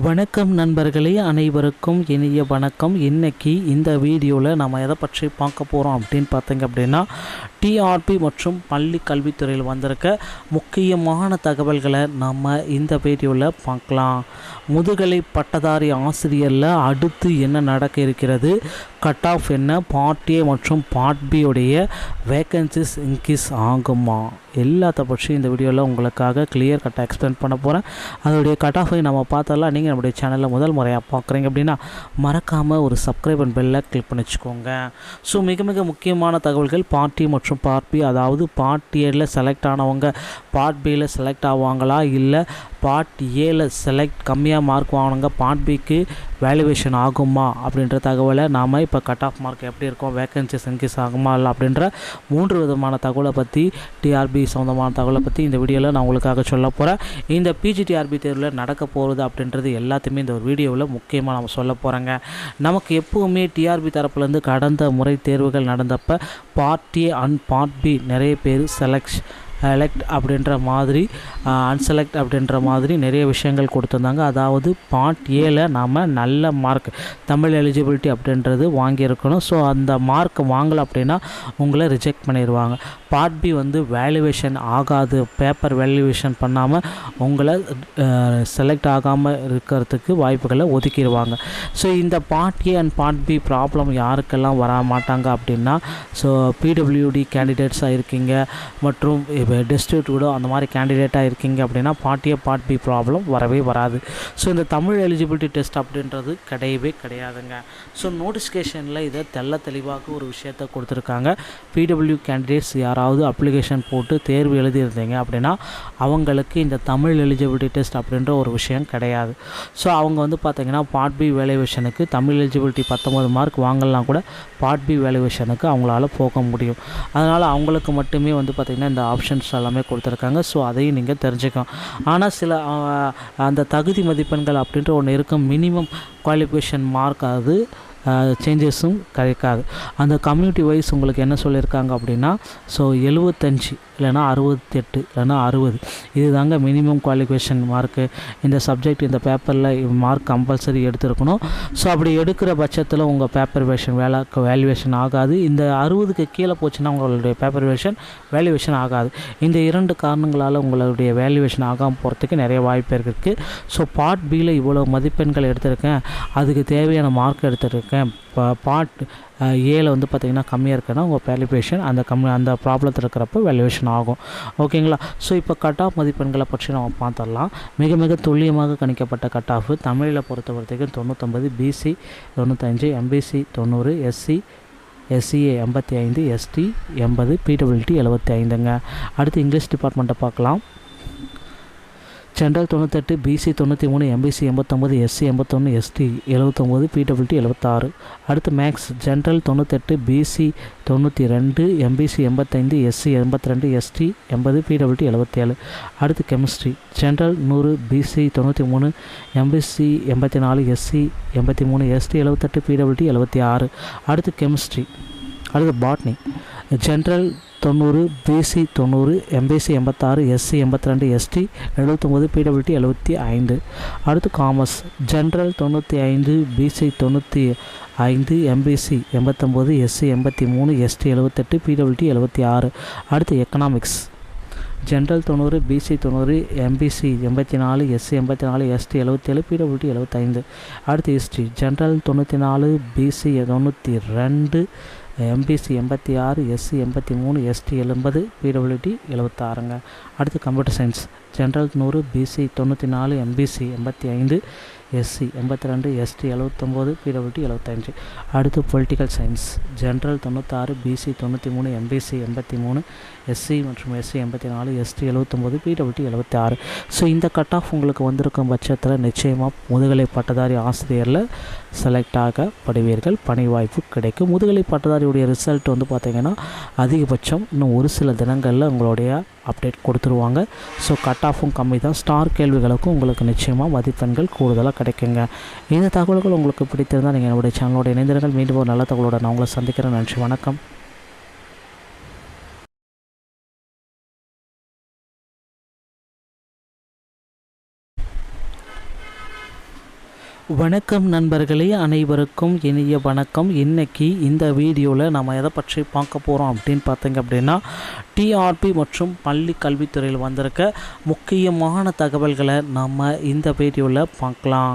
வணக்கம் நண்பர்களே அனைவருக்கும் இனிய வணக்கம். இன்னைக்கு இந்த வீடியோவில் நம்ம எதை பற்றி பார்க்க போகிறோம் அப்படின்னு பார்த்தீங்க அப்படின்னா டிஆர்பி மற்றும் பள்ளி கல்வித்துறையில் வந்திருக்க முக்கியமான தகவல்களை நம்ம இந்த வீடியோவில் பார்க்கலாம். முதுகலை பட்டதாரி ஆசிரியரில் அடுத்து என்ன நடக்க இருக்கிறது கட் ஆஃப் என்ன பார்ட் ஏ மற்றும் பார்ட் பியுடைய உடைய வேக்கன்சிஸ் இன்க்ரீஸ் ஆகுமா? எல்லாத்த பற்றியும் இந்த வீடியோவில் உங்களுக்காக கிளியர் கட்டாக எக்ஸ்பிளைன் பண்ண போகிறேன் அதோடைய கட் ஆஃபை நம்ம பார்த்தரலாம் நீங்கள் நம்முடைய சேனலில் முதல் முறையாக பார்க்குறீங்க அப்படின்னா மறக்காமல் ஒரு சப்ஸ்கிரைப் அண்ட் பெல்லை கிளிக் பண்ணி வச்சுக்கோங்க. ஸோ மிக மிக முக்கியமான தகவல்கள் பார்ட்டி மற்றும் பார்ட் பி அதாவது பார்ட் ஏல செலக்ட் ஆனவங்க பார்ட் பியில் செலக்ட் ஆவாங்களா இல்லை பார்ட் ஏல செலக்ட் கம்மியாக மார்க் வாங்கினவங்க பார்ட் பிக்கு வேல்யூவேஷன் ஆகுமா? அப்படின்ற தகவலை நாம் இப்போ கட் ஆஃப் மார்க் எப்படி இருக்கும்? வேகன்சிஸ் இன்க்ரீஸ் ஆகுமா? இல்லை அப்படின்ற மூன்று விதமான தகவலை பற்றி டிஆர்பி சம்மந்தமான தகவலை பற்றி இந்த வீடியோவில் நான் உங்களுக்காக சொல்ல போகிறேன் இந்த பிஜிடிஆர்பி தேர்வில் நடக்க போகிறது அப்படின்றது எல்லாத்தையுமே இந்த ஒரு வீடியோவில் முக்கியமாக நம்ம சொல்ல போகிறேங்க நமக்கு எப்போவுமே டிஆர்பி தரப்புலேருந்து கடந்த முறை தேர்வுகள் நடந்தப்போ part A and part B நிறைய பேர் செலக்ஷன் எலெக்ட் அப்படின்ற மாதிரி அன்செலக்ட் அப்படின்ற மாதிரி நிறைய விஷயங்கள் கொடுத்துருந்தாங்க. அதாவது பாட் ஏல நாம் நல்ல மார்க் தமிழ் எலிஜிபிலிட்டி அப்படின்றது வாங்கியிருக்கணும். ஸோ அந்த மார்க் வாங்கலை அப்படின்னா உங்களை ரிஜெக்ட் பண்ணிடுவாங்க பார்ட் பி வந்து வேல்யூவேஷன் ஆகாது. பேப்பர் வேல்யூவேஷன் பண்ணாமல் உங்களை செலக்ட் ஆகாமல் இருக்கிறதுக்கு வாய்ப்புகளை ஒதுக்கிடுவாங்க. ஸோ இந்த part A and part B problem யாருக்கெல்லாம் வர மாட்டாங்க அப்படின்னா ஸோ பிடபிள்யூடி கேண்டிடேட்ஸாக இருக்கீங்க. மற்றும் இப்போ டிஸ்ட்ரிக்டோ அந்த மாதிரி கேண்டிடேட்டாக இருக்கீங்க அப்படின்னா part A part B problem வரவே வராது. ஸோ இந்த தமிழ் எலிஜிபிலிட்டி டெஸ்ட் அப்படின்றது கிடையவே கிடையாதுங்க. ஸோ நோட்டிஃபிகேஷனில் இதை தெள்ள தெளிவாக ஒரு விஷயத்தை கொடுத்துருக்காங்க. பிடபிள்யூ கேண்டிடேட்ஸ் யாராவது அப்ளிகேஷன் போட்டு தேர்வு எழுதியிருந்தீங்க அப்படின்னா அவங்களுக்கு இந்த தமிழ் எலிஜிபிலிட்டி டெஸ்ட் அப்படின்ற ஒரு விஷயம் கிடையாது. ஸோ அவங்க வந்து பார்த்திங்கன்னா பார்ட் பி வேல்யூவேஷனுக்கு தமிழ் எலிஜிபிலிட்டி பத்தொம்பது மார்க் வாங்கலாம் கூட பார்ட் பி வேல்யூவேஷனுக்கு அவங்களால போக முடியும். அதனால் அவங்களுக்கு மட்டுமே வந்து பார்த்திங்கன்னா இந்த ஆப்ஷன்ஸ் எல்லாமே கொடுத்துருக்காங்க. ஸோ அதையும் நீங்கள் தெரிஞ்சுக்கலாம் ஆனால் சில அந்த தகுதி மதிப்பெண்கள் அப்படின்ற ஒன்று இருக்கும். மினிமம் குவாலிஃபிகேஷன் மார்க் அது சேஞ்சஸும் கிடைக்காது அந்த கம்யூனிட்டி வைஸ் உங்களுக்கு என்ன சொல்லியிருக்காங்க அப்படின்னா ஸோ எழுபத்தஞ்சு இல்லைனா அறுபத்தெட்டு இல்லைனா அறுபது. இது தாங்க மினிமம் குவாலிஃபிகேஷன் மார்க்கு இந்த சப்ஜெக்ட் இந்த பேப்பரில் மார்க் கம்பல்சரி எடுத்துருக்கணும். ஸோ அப்படி எடுக்கிற பட்சத்தில் உங்கள் பேப்பர் வேஷன் வேலை வேல்யூவேஷன் ஆகாது. இந்த அறுபதுக்கு கீழே போச்சுன்னா உங்களுடைய பேப்பர் வேஷன் வேல்யூவேஷன் ஆகாது. இந்த இரண்டு காரணங்களால் உங்களுடைய வேல்யூவேஷன் ஆகாமல் போகிறதுக்கு நிறைய வாய்ப்பு இருக்குது ஸோ பார்ட் பியில் இவ்வளோ மதிப்பெண்கள் எடுத்திருக்கேன். அதுக்கு தேவையான மார்க் இருக்கேன் இப்போ பார்ட் ஏல வந்து பார்த்திங்கன்னா கம்மியாக இருக்குன்னா உங்கள் வேல்யூவேஷன் அந்த கம்மி அந்த ப்ராப்ளத்தில் இருக்கிறப்ப வேல்யூவேஷன் ஆகும். ஓகேங்களா ஸோ இப்போ கட் ஆஃப் மதிப்பெண்களை பற்றி நம்ம பார்த்துடலாம். மிக மிக துல்லியமாக கணிக்கப்பட்ட கட் ஆஃப் தமிழில் பொறுத்த வரைக்கும் தொண்ணூற்றொம்பது பிசி தொண்ணூத்தஞ்சு எம்பிசி தொண்ணூறு எஸ்சி எஸ்சிஏ எண்பத்தி ஐந்து எஸ்டி எண்பது பிடபிள்டி எழுபத்தி ஐந்துங்க. அடுத்து இங்கிலீஷ் டிபார்ட்மெண்ட்டை பார்க்கலாம். ஜென்ரல் தொண்ணூத்தெட்டு பிசி தொண்ணூற்றி மூணு எம்பிசி எண்பத்தொம்பது எஸ்சி எண்பத்தொன்று எஸ்டி எழுபத்தொம்போது பிடபிள்டி எழுபத்தாறு அடுத்து மேக்ஸ் ஜென்ரல் தொண்ணூத்தெட்டு பிசி தொண்ணூற்றி ரெண்டு எம்பிசி எண்பத்தைந்து எஸ்சி எண்பத்தி ரெண்டு எஸ்டி எண்பது பிடபிள்டி எழுபத்தேழு அடுத்து கெமிஸ்ட்ரி ஜென்ரல் நூறு பிசி தொண்ணூற்றி மூணு எம்பிசி எண்பத்தி நாலு எஸ்சி எண்பத்தி மூணு எஸ்டி எழுபத்தெட்டு பிடபிள்டி எழுபத்தி ஆறு அடுத்து கெமிஸ்ட்ரி அடுத்து பாட்னி ஜென்ரல் தொண்ணூறு பிசி தொண்ணூறு எம்பிசி எண்பத்தாறு எஸ்சி எண்பத்தி ரெண்டு எஸ்டி எழுபத்தொம்போது பிடபிள்டி எழுபத்தி ஐந்து. அடுத்து காமர்ஸ் ஜென்ரல் தொண்ணூற்றி ஐந்து பிசி தொண்ணூற்றி ஐந்து எம்பிசி எண்பத்தொம்போது எஸ்சி எண்பத்தி மூணு எஸ்டி எழுபத்தெட்டு பிடபிள்டி எழுபத்தி ஆறு. அடுத்து எக்கனாமிக்ஸ் ஜென்ரல் தொண்ணூறு பிசி தொண்ணூறு எம்பிசி எண்பத்தி நாலு எஸ்சி எண்பத்தி நாலு எஸ்டி எழுபத்தேழு பிடபிள்யூடி எழுபத்தைந்து அடுத்து ஹிஸ்ட்ரி ஜென்ரல் தொண்ணூற்றி நாலு பிசி தொண்ணூற்றி ரெண்டு எம்பிசி எண்பத்தி ஆறு எஸ்சி எண்பத்தி மூணு எஸ்டி எண்பது பிடபிள்யூடி எழுபத்தாறுங்க அடுத்து கம்ப்யூட்டர் சயின்ஸ் ஜென்ரல் நூறு பிசி தொண்ணூற்றி நாலு எம்பிசி எண்பத்தி ஐந்து எஸ்சி எண்பத்தி ரெண்டு எஸ்டி எழுபத்தொம்போது பிடபிள்யூடி எழுபத்தஞ்சு அடுத்து பொலிட்டிக்கல் சயின்ஸ் ஜென்ரல் தொண்ணூத்தாறு பிசி தொண்ணூற்றி மூணு எம்பிசி எண்பத்தி மூணு எஸ்சி மற்றும் எஸ்சி எண்பத்தி நாலு எஸ்டி எழுபத்தொம்போது பிடபிள்யூடி எழுபத்தி ஆறு ஸோ இந்த கட் ஆஃப் உங்களுக்கு வந்திருக்கும் பட்சத்தில் நிச்சயமாக முதுகலை பட்டதாரி ஆசிரியரில் செலக்ட் ஆகப்படுவீர்கள். பணி வாய்ப்பு கிடைக்கும். முதுகலை பட்டதாரியுடைய ரிசல்ட் வந்து பார்த்திங்கன்னா அதிகபட்சம் இன்னும் ஒரு சில தினங்களில் உங்களுடைய அப்டேட் கொடுத்துருவாங்க. ஸோ கட் ஆஃபும் கம்மி தான் ஸ்டார் கேள்விகளுக்கும் உங்களுக்கு நிச்சயமாக மதிப்பெண்கள் கூடுதலாக கிடைக்குங்க. இந்த தகவல்கள் உங்களுக்கு பிடித்திருந்தால் நீங்கள் என்னுடைய சேனலோட இணைந்திருங்கள். மீண்டும் ஒரு நல்ல தகவலோட நான் உங்களை சந்திக்கிறேன். நன்றி வணக்கம். வணக்கம் நண்பர்களே அனைவருக்கும் இனிய வணக்கம். இன்றைக்கி இந்த வீடியோவில் நம்ம எதை பற்றி பார்க்க போகிறோம் அப்படின்னு பார்த்தீங்க அப்படின்னா டிஆர்பி மற்றும் பள்ளி கல்வித்துறையில் வந்திருக்க முக்கியமான தகவல்களை நம்ம இந்த வீடியோவில் பார்க்கலாம்.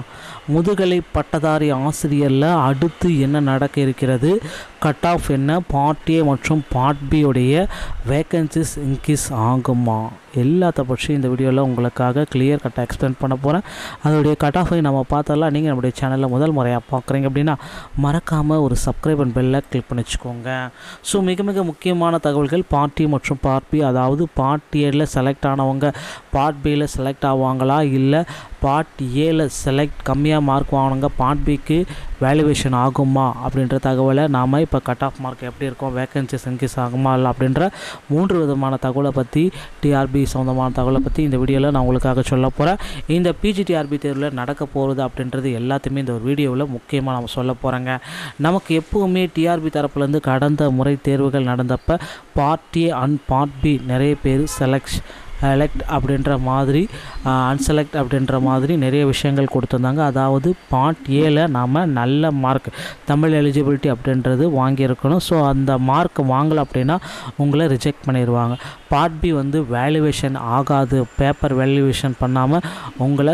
முதுகலை பட்டதாரி ஆசிரியரில் அடுத்து என்ன நடக்க இருக்கிறது கட் ஆஃப் என்ன பார்ட் ஏ மற்றும் பார்ட் பியுடைய உடைய வேக்கன்சிஸ் இன்க்ரீஸ் ஆகுமா? எல்லாத்த பற்றியும் இந்த வீடியோவில் உங்களுக்காக கிளியர் கட்டாக எக்ஸ்பிளைன் பண்ண போகிறேன் அதோடைய கட் ஆஃபை நம்ம பார்த்தலாம் நீங்கள் நம்முடைய சேனலில் முதல் முறையாக பார்க்குறீங்க அப்படின்னா மறக்காமல் ஒரு சப்ஸ்கிரைப் அண்ட் பெல்லை கிளிக் பண்ணி வச்சுக்கோங்க ஸோ மிக மிக முக்கியமான தகவல்கள் பார்ட்டி மற்றும் பார்ட் பி அதாவது பார்ட் ஏல செலக்ட் ஆனவங்க பார்ட் பியில் செலக்ட் ஆவாங்களா? இல்லை பார்ட் ஏல செலக்ட் கம்மியாக மார்க் வாங்கினவங்க பார்ட் பிக்கு வேல்யூவேஷன் ஆகுமா? அப்படின்ற தகவலை நாம் இப்போ கட் ஆஃப் மார்க் எப்படி இருக்கும்? வேக்கன்சிஸ் இன்க்ரீஸ் ஆகுமா? இல்லை அப்படின்ற மூன்று விதமான தகவலை பற்றி டிஆர்பி சம்மந்தமான தகவலை பற்றி இந்த வீடியோவில் நான் உங்களுக்காக சொல்ல போகிறேன் இந்த பிஜிடிஆர்பி தேர்வில் நடக்க போகிறது அப்படின்றது எல்லாத்தையுமே இந்த ஒரு வீடியோவில் முக்கியமாக நம்ம சொல்ல போகிறேங்க நமக்கு எப்போவுமே டிஆர்பி தரப்புலேருந்து கடந்த முறை தேர்வுகள் நடந்தப்போ part A and part B நிறைய பேர் செலக்ஷ் எலெக்ட் அப்படின்ற மாதிரி அன்செலக்ட் அப்படின்ற மாதிரி நிறைய விஷயங்கள் கொடுத்துருந்தாங்க. அதாவது பார்ட் ஏல நாம் நல்ல மார்க் தமிழ் எலிஜிபிலிட்டி அப்படின்றது வாங்கியிருக்கணும். ஸோ அந்த மார்க் வாங்கலை அப்படின்னா உங்களை ரிஜெக்ட் பண்ணிடுவாங்க பார்ட் பி வந்து வேல்யூவேஷன் ஆகாது பேப்பர் வேல்யூவேஷன் பண்ணாமல் உங்களை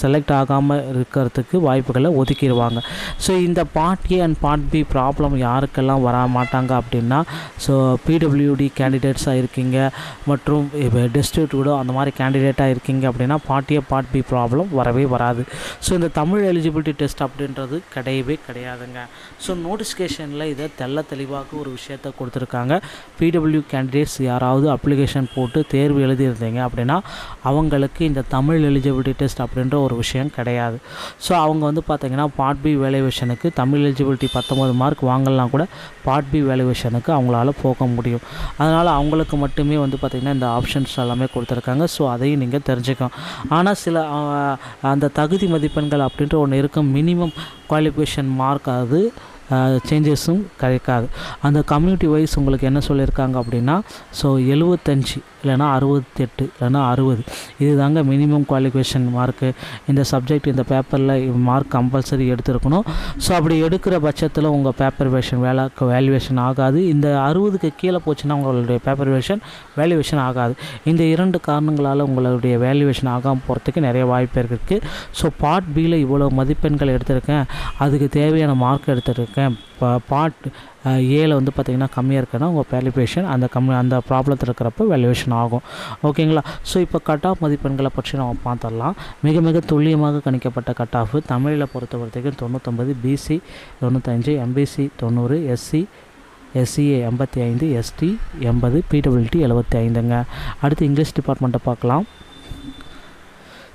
செலக்ட் ஆகாமல் இருக்கிறதுக்கு வாய்ப்புகளை ஒதுக்கிடுவாங்க ஸோ இந்த part A and part B problem யாருக்கெல்லாம் வர மாட்டாங்க அப்படின்னா ஸோ பிடபிள்யூடி கேண்டிடேட்ஸாக இருக்கீங்க மற்றும் இப்போ டிஸ்ட்ரிக்டோ அந்த மாதிரி கேண்டிடேட்டாக இருக்கீங்க அப்படின்னா part A part B problem வரவே வராது. ஸோ இந்த தமிழ் எலிஜிபிலிட்டி டெஸ்ட் அப்படின்றது கிடையவே கிடையாதுங்க. ஸோ நோட்டிஃபிகேஷனில் இதை தெள்ள தெளிவாக ஒரு விஷயத்த கொடுத்துருக்காங்க. பிடபிள்யூ கேண்டிடேட்ஸ் யாராவது அப்ளிகேஷன் போட்டு தேர்வு எழுதியிருந்தீங்க அப்படின்னா அவங்களுக்கு இந்த தமிழ் எலிஜிபிலிட்டி டெஸ்ட் அப்படின்ற ஒரு விஷயம் கிடையாது. ஸோ அவங்க வந்து பார்த்திங்கன்னா பார்ட் பி வேல்யூவேஷனுக்கு தமிழ் எலிஜிபிலிட்டி பத்தொம்பது மார்க் வாங்கலாம் கூட பார்ட் பி வேல்யூவேஷனுக்கு அவங்களால போக முடியும். அதனால் அவங்களுக்கு மட்டுமே வந்து பார்த்திங்கன்னா இந்த ஆப்ஷன் ஆப்ஷன்ஸ் எல்லாமே கொடுத்துருக்காங்க. ஸோ அதையும் நீங்கள் தெரிஞ்சுக்கலாம். ஆனால் சில அந்த தகுதி மதிப்பெண்கள் அப்படின்ற ஒன்று இருக்கும். மினிமம் குவாலிஃபிகேஷன் மார்க் அது சேஞ்சஸும் கிடைக்காது. அந்த கம்யூனிட்டி வைஸ் உங்களுக்கு என்ன சொல்லியிருக்காங்க அப்படின்னா ஸோ எழுபத்தஞ்சி இல்லைனா அறுபத்தெட்டு இல்லைனா அறுபது. இது தாங்க மினிமம் குவாலிஃபிகேஷன் மார்க்கு இந்த சப்ஜெக்ட் இந்த பேப்பரில் மார்க் கம்பல்சரி எடுத்திருக்கணும். ஸோ அப்படி எடுக்கிற பட்சத்தில் உங்கள் பேப்பர் வேஷன் வேலை வேல்யூவேஷன் ஆகாது. இந்த அறுபதுக்கு கீழே போச்சுன்னா உங்களுடைய பேப்பர் வேஷன் வேல்யூவேஷன் ஆகாது. இந்த இரண்டு காரணங்களால் உங்களுடைய வேல்யூவேஷன் ஆகாமல் போகிறதுக்கு நிறைய வாய்ப்பு இருக்குது. ஸோ பார்ட் பியில் இவ்வளோ மதிப்பெண்கள் எடுத்திருக்கேன். அதுக்கு தேவையான மார்க் எடுத்திருக்கேன். இப்போ பார்ட் ஏல வந்து பார்த்திங்கன்னா கம்மியாக இருக்குன்னா உங்கள் வேல்யூவேஷன் அந்த கம்மி அந்த ப்ராப்ளத்தில் இருக்கிறப்ப வேல்யூவேஷன் ஆகும். ஓகேங்களா ஸோ இப்போ கட் ஆஃப் மதிப்பெண்களை பற்றி நம்ம பார்த்துடலாம். மிக மிக துல்லியமாக கணிக்கப்பட்ட கட் ஆஃப் தமிழில் பொறுத்த வரைக்கும் தொண்ணூற்றொம்பது பிசி தொண்ணூத்தஞ்சு எம்பிசி தொண்ணூறு எஸ்சி எஸ்சிஏ எண்பத்தி ஐந்து எஸ்டி எண்பது பிடபிள்டி எழுபத்தி ஐந்துங்க. அடுத்து இங்கிலீஷ் டிபார்ட்மெண்ட்டை பார்க்கலாம்.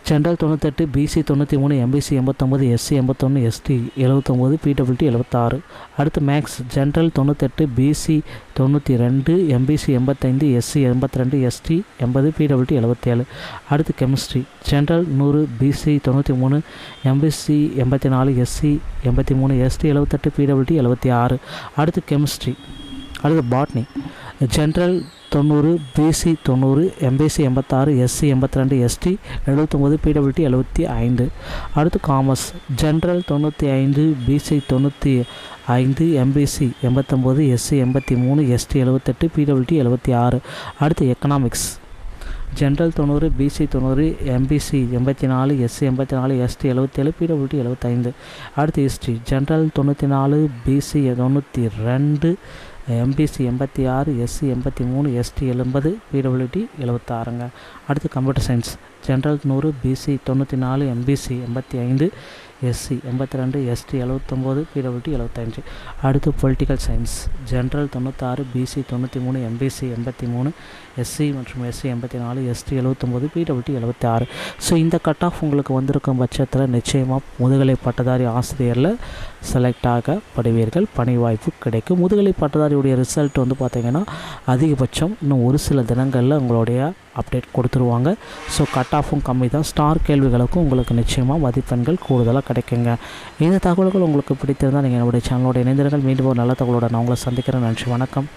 ஜென்ரல் தொண்ணூத்தெட்டு பிசி தொண்ணூற்றி மூணு எம்பிசி எண்பத்தொம்பது எஸ்சி எண்பத்தொன்று எஸ்டி எழுபத்தொம்போது பிடபிள்யூடி எழுபத்தாறு அடுத்து மேக்ஸ் ஜென்ரல் தொண்ணூத்தெட்டு பிசி தொண்ணூற்றி ரெண்டு எம்பிசி எண்பத்தைந்து எஸ்சி எண்பத்தி ரெண்டு எஸ்டி எண்பது பிடபிள்டி எழுபத்தேழு அடுத்து கெமிஸ்ட்ரி ஜென்ரல் நூறு பிசி தொண்ணூற்றி மூணு எம்பிசி எண்பத்தி நாலு எஸ்சி எண்பத்தி மூணு எஸ்டி எழுபத்தெட்டு பிடபிள்யூடி எழுபத்தி ஆறு அடுத்து கெமிஸ்ட்ரி அடுத்து பாட்னி ஜென்ரல் தொண்ணூறு பிசி தொண்ணூறு எம்பிசி எண்பத்தாறு எஸ்சி எண்பத்தி ரெண்டு எஸ்டி எழுபத்தொம்போது பிடபிள்டி எழுபத்தி ஐந்து அடுத்து காமர்ஸ் ஜென்ரல் தொண்ணூற்றி ஐந்து பிசி தொண்ணூற்றி ஐந்து எம்பிசி எண்பத்தொம்போது எஸ்சி எண்பத்தி மூணு எஸ்டி எழுபத்தெட்டு பிடபிள்டி எழுபத்தி ஆறு அடுத்து எக்கனாமிக்ஸ் ஜென்ரல் தொண்ணூறு பிசி தொண்ணூறு எம்பிசி எண்பத்தி நாலு எஸ்சி எண்பத்தி நாலு எஸ்டி எழுபத்தேழு பிடபிள்டி எழுபத்தைந்து அடுத்து ஹிஸ்ட்ரி ஜென்ரல் தொண்ணூற்றி நாலு பிசி தொண்ணூற்றி ரெண்டு எம்பிசி எண்பத்தி ஆறு எஸ்சி எண்பத்தி மூணு எஸ்டி எண்பது பிடபிள்யூடி எழுபத்தாறுங்க அடுத்து கம்ப்யூட்டர் சயின்ஸ் ஜென்ரல் நூறு பிசி தொண்ணூற்றி நாலு எம்பிசி எண்பத்தி ஐந்து எஸ்சி எண்பத்தி ரெண்டு எஸ்டி எழுபத்தொம்போது பிடபிள்யூடி எழுபத்தஞ்சு அடுத்து பொலிட்டிக்கல் சயின்ஸ் ஜென்ரல் தொண்ணூத்தாறு பிசி தொண்ணூற்றி மூணு எம்பிசி எண்பத்தி மூணு எஸ்சி மற்றும் எஸ்சி எண்பத்தி நாலு எஸ்டி எழுபத்தொம்போது பிடபிள்யூடி எழுபத்தி ஆறு. ஸோ இந்த கட் ஆஃப் உங்களுக்கு வந்திருக்கும் பட்சத்தில் நிச்சயமாக முதுகலை பட்டதாரி ஆசிரியரில் செலக்ட் ஆகப்படுவீர்கள். பணி வாய்ப்பு கிடைக்கும். முதுகலை பட்டதாரியுடைய ரிசல்ட் வந்து பார்த்திங்கன்னா அதிகபட்சம் இன்னும் ஒரு சில தினங்களில் உங்களுடைய அப்டேட் கொடுத்துருவாங்க. ஸோ கட் ஆஃபும் கம்மி தான். ஸ்டார் கேள்விகளுக்கும் உங்களுக்கு நிச்சயமாக மதிப்பெண்கள் கூடுதலாக கிடைக்குங்க. இந்த தகவல்கள் உங்களுக்கு பிடித்திருந்தால் நீங்கள் என்னுடைய சேனலோட இணைந்திருங்கள். மீண்டும் ஒரு நல்ல தகவலோட நான் உங்களை சந்திக்கிறேன். நன்றி வணக்கம்.